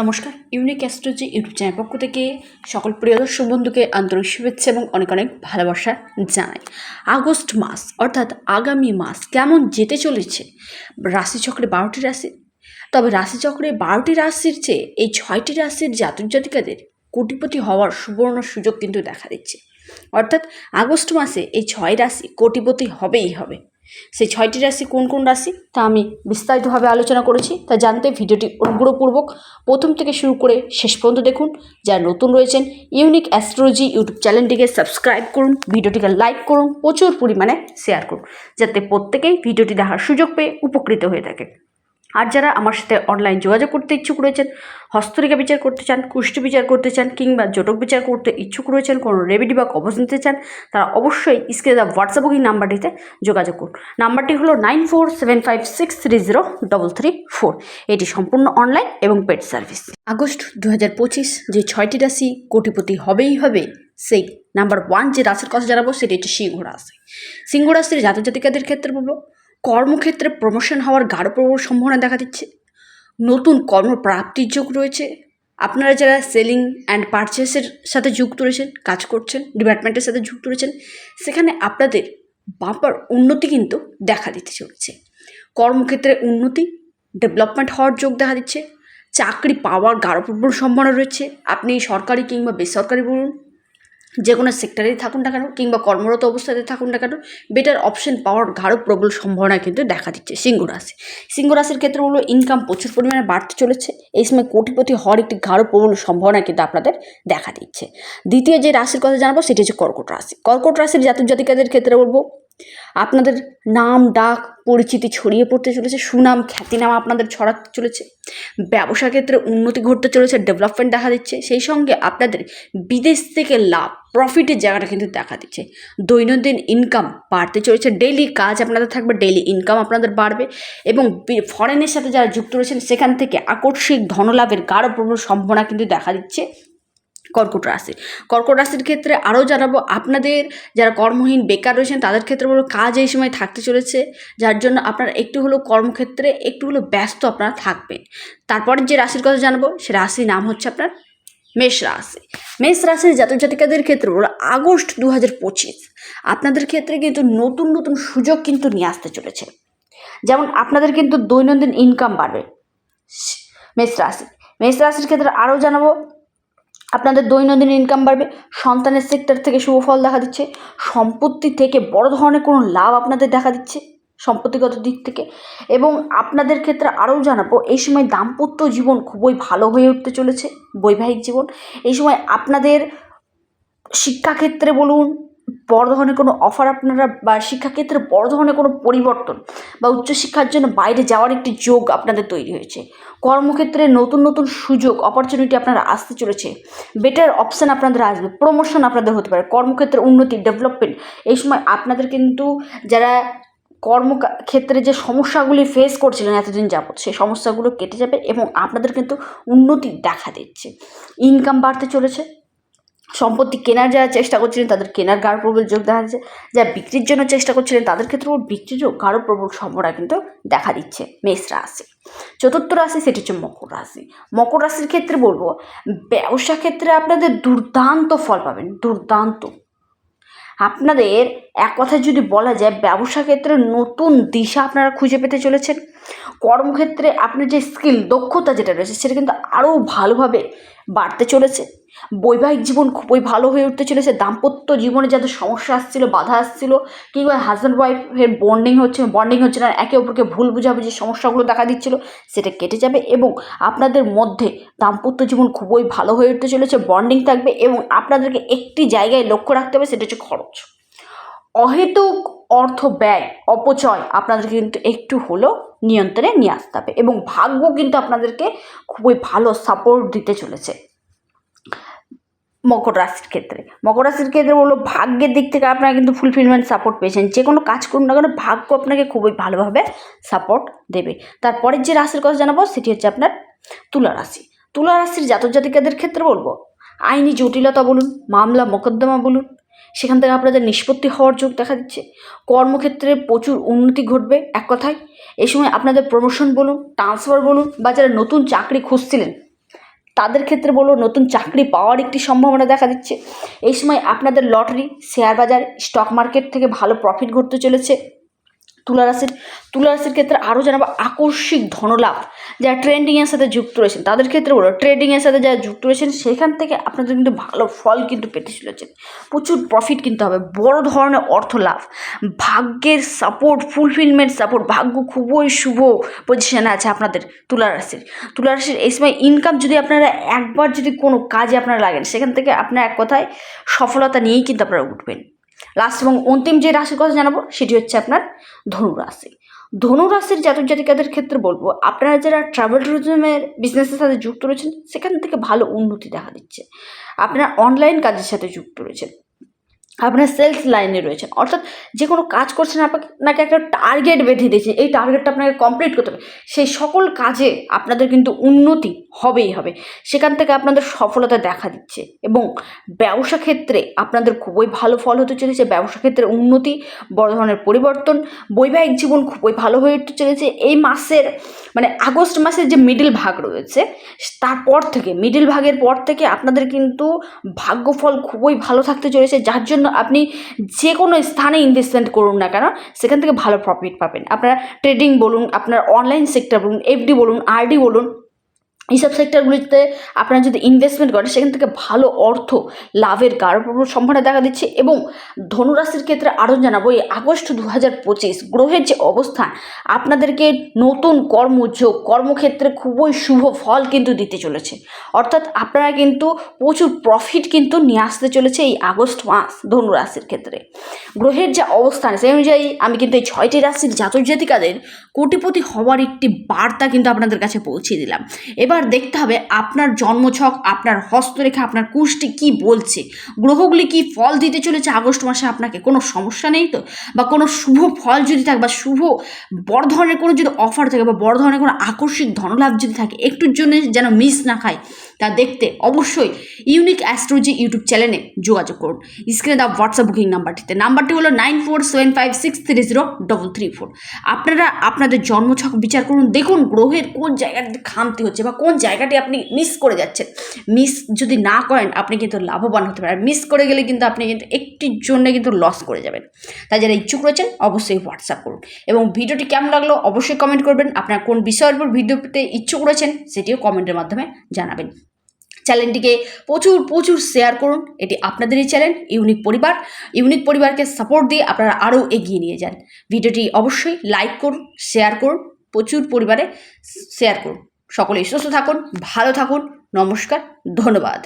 নমস্কার unique astrology YouTube channel পক্ষ থেকে সকল প্রিয় দর্শক বন্ধুকে আন্তরিক শুভেচ্ছা এবং অনেক অনেক ভালোবাসা জানাই। আগস্ট মাস, অর্থাৎ আগামী মাস কেমন যেতে চলেছে? রাশিচক্রে বারোটি রাশি। তবে রাশিচক্রে বারোটি রাশির চেয়ে এই ছয়টি রাশির জাতক জাতিকাদের কোটিপতি হওয়ার সুবর্ণ সুযোগ কিন্তু দেখা দিচ্ছে। অর্থাৎ আগস্ট মাসে এই ছয় রাশি কোটিপতি হবেই হবে। সেই ছয়টি রাশি কোন কোন রাশি তা আমি বিস্তারিতভাবে আলোচনা করেছি, তা জানতে ভিডিওটি অনুগ্রহপূর্বক প্রথম থেকে শুরু করে শেষ পর্যন্ত দেখুন। যারা নতুন রয়েছেন, ইউনিক অ্যাস্ট্রোলজি ইউটিউব চ্যানেলটিকে সাবস্ক্রাইব করুন, ভিডিওটিকে লাইক করুন, প্রচুর পরিমাণে শেয়ার করুন, যাতে প্রত্যেকেই ভিডিওটি দেখার সুযোগ পেয়ে উপকৃত হয়ে থাকে আর যারা আমার সাথে অনলাইন যোগাযোগ করতে ইচ্ছুক রয়েছেন, হস্তরেখা বিচার করতে চান কুষ্টি বিচার করতে চান কিংবা জটক বিচার করতে ইচ্ছুক রয়েছেন, কোনো রেমেডি বা কবচ নিতে চান, তারা অবশ্যই স্ক্রিনে দেওয়া হোয়াটসঅ্যাপ বুকিং নাম্বারটিতে যোগাযোগ করুন। নাম্বারটি হলো nine four seven five six three zero double three four এটি সম্পূর্ণ অনলাইন এবং পেড সার্ভিস আগস্ট দু হাজার পঁচিশ যে ছয়টি রাশি কোটিপতি হবেই হবে, সেই নাম্বার ওয়ান যে রাশির কথা জানাব, সেটি হচ্ছে সিংহ রাশি। সিংহ রাশির জাতক জাতিকাদের ক্ষেত্রে বলব কর্মক্ষেত্রে প্রমোশন হওয়ার গাঢ় প্রবল সম্ভাবনা দেখা দিচ্ছে। নতুন কর্মপ্রাপ্তির যোগ রয়েছে। আপনারা যারা সেলিং অ্যান্ড পারচেসের সাথে যুক্ত রয়েছেন, কাজ করছেন ডিপার্টমেন্টের সাথে যুক্ত রয়েছেন, সেখানে আপনাদের বাম্পার উন্নতি কিন্তু দেখা দিতে চলেছে। কর্মক্ষেত্রে উন্নতি ডেভেলপমেন্ট হওয়ার যোগ দেখা দিচ্ছে। চাকরি পাওয়ার গাঢ় প্রবল সম্ভাবনা রয়েছে। আপনি সরকারি কিংবা বেসরকারি বলুন যে কোনো সেক্টরেই থাকুন না কেন, কিংবা কর্মরত অবস্থাতে থাকুন না কেন বেটার অপশন পাওয়ার গাঢ় প্রবল সম্ভাবনা কিন্তু দেখা দিচ্ছে সিংহ রাশি। সিংহ রাশির ক্ষেত্রে হলো ইনকাম প্রচুর পরিমাণে বাড়তে চলেছে। এই সময় কোটিপতি হওয়ার একটি গাঢ় প্রবল সম্ভাবনা কিন্তু আপনাদের দেখা দিচ্ছে। দ্বিতীয় যে রাশির কথা জানাব সেটি হচ্ছে কর্কট রাশি। কর্কট রাশির জাতক জাতিকাদের ক্ষেত্রে বলব আপনাদের নাম, ডাক, পরিচিতি ছড়িয়ে পড়তে চলেছে, সুনাম, খ্যাতিনাম আপনাদের ছড়াতে চলেছে, ব্যবসা ক্ষেত্রে উন্নতি ঘটতে চলেছে ডেভেলপমেন্ট দেখা দিচ্ছে, সেই সঙ্গে আপনাদের বিদেশ থেকে লাভ প্রফিটের জায়গাটা কিন্তু দেখা দিচ্ছে। দৈনন্দিন ইনকাম বাড়তে চলেছে ডেইলি কাজ আপনাদের থাকবে ডেইলি ইনকাম আপনাদের বাড়বে এবং ফরেনের সাথে যারা যুক্ত রয়েছেন, সেখান থেকে আকস্মিক ধনলাভের গাঢ় প্রবল সম্ভাবনা কিন্তু দেখা দিচ্ছে। কর্কট রাশি। কর্কট রাশির ক্ষেত্রে আরও জানাব, আপনাদের যারা কর্মহীন, বেকার রয়েছেন, তাদের ক্ষেত্রে বলব কাজ এই সময় থাকতে চলেছে, যার জন্য আপনারা একটু হলেও কর্মক্ষেত্রে একটু হলেও ব্যস্ত আপনারা থাকবেন। তারপরে যে রাশির কথা জানাব, সে রাশির নাম হচ্ছে আপনার মেষ রাশি। মেষ রাশির জাতক জাতিকাদের ক্ষেত্রে বলো আগস্ট দু হাজার পঁচিশ। আপনাদের ক্ষেত্রে কিন্তু নতুন নতুন সুযোগ কিন্তু নিয়ে আসতে চলেছে। যেমন আপনাদের কিন্তু দৈনন্দিন ইনকাম বাড়বে। মেষ রাশি। মেষ রাশির ক্ষেত্রে আরও জানাব আপনাদের দৈনন্দিন ইনকাম বাড়বে, সন্তানের সেক্টর থেকে শুভ ফল দেখা দিচ্ছে, সম্পত্তি থেকে বড় ধরনের কোনো লাভ আপনাদের দেখা দিচ্ছে সম্পত্তিগত দিক থেকে। এবং আপনাদের ক্ষেত্রে আরও জানাব, এই সময় দাম্পত্য জীবন খুবই ভালো হয়ে উঠতে চলেছে, বৈবাহিক জীবন। এই সময় আপনাদের শিক্ষাক্ষেত্রে বলুন বড় ধরনের কোনো অফার আপনারা বা শিক্ষাক্ষেত্রে বড় ধরনের কোনো পরিবর্তন বা উচ্চশিক্ষার জন্য বাইরে যাওয়ার একটি যোগ আপনাদের তৈরি হয়েছে। কর্মক্ষেত্রে নতুন নতুন সুযোগ অপরচুনিটি আপনারা আসতে চলেছে। বেটার অপশান আপনাদের আসবে। প্রমোশন আপনাদের হতে পারে। কর্মক্ষেত্রে উন্নতি ডেভেলপমেন্ট এই সময় আপনাদের কিন্তু যারা কর্মক্ষেত্রে যে সমস্যাগুলি ফেস করছিলেন এতদিন যাবৎ, সেই সমস্যাগুলো কেটে যাবে এবং আপনাদের কিন্তু উন্নতি দেখা দিচ্ছে। ইনকাম বাড়তে চলেছে। সম্পত্তি কেনার যারা চেষ্টা করছিলেন, তাদের কেনার গাঢ় প্রবল যোগ দেখা যাচ্ছে। যারা বিক্রির জন্য চেষ্টা করছিলেন, তাদের ক্ষেত্রেও বিক্রিরও গাঢ় প্রবল সম্ভাবনা কিন্তু দেখা দিচ্ছে মেষ রাশি। চতুর্থ রাশি, সেটি হচ্ছে মকর রাশি। মকর রাশির ক্ষেত্রে বলব, ব্যবসা ক্ষেত্রে আপনাদের দুর্দান্ত ফল পাবেন, দুর্দান্ত। আপনাদের এক কথায় যদি বলা যায়, ব্যবসা ক্ষেত্রে নতুন দিশা আপনারা খুঁজে পেতে চলেছেন। কর্মক্ষেত্রে আপনার যে স্কিল দক্ষতা যেটা রয়েছে, সেটা কিন্তু আরও ভালোভাবে বাড়তে চলেছে। বৈবাহিক জীবন খুবই ভালো হয়ে উঠতে চলেছে, দাম্পত্য জীবনে যাদের সমস্যা আসছিল, বাধা আসছিল, কিংবা হাজব্যান্ড ওয়াইফের বন্ডিং হচ্ছে বন্ডিং হচ্ছে না, একে অপরকে ভুল বুঝাবুঝি সমস্যাগুলো দেখা দিচ্ছিল, সেটা কেটে যাবে এবং আপনাদের মধ্যে দাম্পত্য জীবন খুবই ভালো হয়ে উঠতে চলেছে বন্ডিং থাকবে এবং আপনাদেরকে একটি জায়গায় লক্ষ্য রাখতে হবে, সেটা হচ্ছে খরচ। অহেতুক অর্থ ব্যয়, অপচয় আপনাদেরকে কিন্তু একটু হলেও নিয়ন্ত্রণে নিয়ে আসতে হবে এবং ভাগ্য কিন্তু আপনাদেরকে খুবই ভালো সাপোর্ট দিতে চলেছে। মকর রাশির ক্ষেত্রে। মকর রাশির ক্ষেত্রে বলল, ভাগ্যের দিক থেকে আপনারা কিন্তু ফুলফিলমেন্ট সাপোর্ট পেয়েছেন। যে কোনো কাজ করুন না কেন, ভাগ্য আপনাকে খুবই ভালোভাবে সাপোর্ট দেবে। তারপরের যে রাশির কথা জানাব, সেটি হচ্ছে আপনার তুলা রাশি। তুলা রাশির জাতক জাতিকাদের ক্ষেত্রে বলব, আইনি জটিলতা বলুন, মামলা মোকদ্দমা বলুন, সেখান থেকে আপনাদের নিষ্পত্তি হওয়ার যোগ দেখা দিচ্ছে। কর্মক্ষেত্রে প্রচুর উন্নতি ঘটবে, এক কথায়। এই সময় আপনাদের প্রমোশন বলুন ট্রান্সফার বলুন, বা যারা নতুন চাকরি খুঁজছিলেন তাদের ক্ষেত্রে বলব নতুন চাকরি পাওয়ার একটি সম্ভাবনা দেখা দিচ্ছে। এই সময় আপনাদের লটারি, শেয়ার বাজার স্টক মার্কেট থেকে ভালো প্রফিট ঘটতে চলেছে। তুলা রাশির তুলা রাশির ক্ষেত্রে আরও জানাব আকস্মিক ধনলাভ যারা ট্রেন্ডিংয়ের সাথে যুক্ত রয়েছেন। তাদের ক্ষেত্রে বলো ট্রেডিংয়ের সাথে যারা যুক্ত রয়েছেন, সেখান থেকে আপনাদের কিন্তু ভালো ফল কিন্তু পেতে চলেছেন। প্রচুর প্রফিট কিন্তু হবে, বড় ধরনের অর্থ লাভ। ভাগ্যের সাপোর্ট ফুলফিলমেন্ট সাপোর্ট ভাগ্য খুবই শুভ পজিশানে আছে আপনাদের তুলা রাশির তুলা রাশির এই সময় ইনকাম যদি আপনারা একবার যদি কোনো কাজে আপনারা লাগেন, সেখান থেকে আপনার এক কথায় সফলতা নিয়েই কিন্তু আপনারা উঠবেন। লাস্ট এবং অন্তিম যে রাশির কথা জানাব, সেটি হচ্ছে আপনার ধনুরাশি ধনু রাশির জাতক জাতিকাদের ক্ষেত্রে বলব, আপনারা যারা ট্রাভেল ট্যুরিজমের বিজনেসের সাথে যুক্ত রয়েছেন, সেখান থেকে ভালো উন্নতি দেখা দিচ্ছে। আপনারা অনলাইন কাজের সাথে যুক্ত রয়েছেন। আপনার সেলস লাইনে রয়েছেন। অর্থাৎ যে কোনো কাজ করছেন আপনাকে একটা টার্গেট বেঁধে দিয়েছে এই টার্গেটটা আপনাকে কমপ্লিট করতে হবে। সেই সকল কাজে আপনাদের কিন্তু উন্নতি হবেই হবে। সেখান থেকে আপনাদের সফলতা দেখা দিচ্ছে এবং ব্যবসা ক্ষেত্রে আপনাদের খুবই ভালো ফল হতে চলেছে। ব্যবসা ক্ষেত্রে উন্নতি, বড় ধরনের পরিবর্তন, বৈবাহিক জীবন খুবই ভালো হয়ে উঠতে চলেছে। এই মাসের মানে আগস্ট মাসের যে মিডিল ভাগ রয়েছে তারপর থেকে মিডিল ভাগের পর থেকে আপনাদের কিন্তু ভাগ্যফল খুবই ভালো থাকতে চলেছে। যার জন্য আপনি যে কোনো স্থানে ইনভেস্টমেন্ট করুন না কেন, সেখান থেকে ভালো প্রফিট পাবেন। আপনার ট্রেডিং বলুন, আপনার অনলাইন সেক্টর বলুন এফডি বলুন আরডি বলুন এইসব সেক্টরগুলিতে আপনারা যদি ইনভেস্টমেন্ট করেন, সেখান থেকে ভালো অর্থ লাভের গাঢ় সম্ভাবনা দেখা দিচ্ছে এবং ধনুরাশির ক্ষেত্রে আরও জানাব, এই আগস্ট দু হাজার পঁচিশ গ্রহের যে অবস্থান, আপনাদেরকে নতুন কর্মযোগ কর্মক্ষেত্রে খুবই শুভ ফল কিন্তু দিতে চলেছে। অর্থাৎ আপনারা কিন্তু প্রচুর প্রফিট কিন্তু নিয়ে আসতে চলেছে এই আগস্ট মাস ধনুরাশির ক্ষেত্রে। গ্রহের যে অবস্থান, সেই অনুযায়ী আমি কিন্তু এই ছয়টি রাশির জাতক জাতিকাদের কোটিপতি হওয়ার একটি বার্তা কিন্তু আপনাদের কাছে পৌঁছে দিলাম। এবার দেখতে হবে আপনার জন্মছক, আপনার হস্তরেখা, আপনার কুষ্টি কি বলছে। গ্রহগুলি কি ফল দিতে চলেছে আগস্ট মাসে? আপনাকে কোনো সমস্যা নেই তো? বা কোনো শুভ ফল যদি থাকে বা শুভ বড় ধরনের কোনো যদি অফার থাকে বা বড় ধরনের কোনো আকস্মিক ধনলাভ যদি থাকে, একটুর জন্য যেন মিস না খায়, তা দেখতে অবশ্যই ইউনিক অ্যাস্ট্রোলজি ইউটিউব চ্যানেলে যোগাযোগ করুন। স্ক্রিনে দেওয়া হোয়াটসঅ্যাপ বুকিং নাম্বারটিতে। নাম্বারটি হলো nine four seven five six three zero double three four. আপনারা আপনাদের জন্মছক বিচার করুন, দেখুন গ্রহের কোন জায়গাটিতে খামতি হচ্ছে বা কোন জায়গাটি আপনি মিস করে যাচ্ছেন। মিস যদি না করেন, আপনি কিন্তু লাভবান হতে পারেন। মিস করে গেলে কিন্তু আপনি কিন্তু একটির জন্য কিন্তু লস করে যাবেন। তাই যারা ইচ্ছুক রয়েছেন, অবশ্যই হোয়াটসঅ্যাপ করুন। এবং ভিডিওটি কেমন লাগল, অবশ্যই কমেন্ট করবেন। আপনার কোন বিষয়ের উপর ভিডিও পেতে ইচ্ছুক রয়েছেন, সেটিও কমেন্টের মাধ্যমে জানাবেন। চ্যানেলটিকে প্রচুর প্রচুর শেয়ার করুন। এটি আপনাদেরই চ্যানেল ইউনিক পরিবার। ইউনিক পরিবারকে সাপোর্ট দিয়ে আপনারা আরও এগিয়ে নিয়ে যান। ভিডিওটি অবশ্যই লাইক করুন শেয়ার করুন। প্রচুর পরিবারে শেয়ার করুন। সকলেই সুস্থ থাকুন ভালো থাকুন নমস্কার ধন্যবাদ।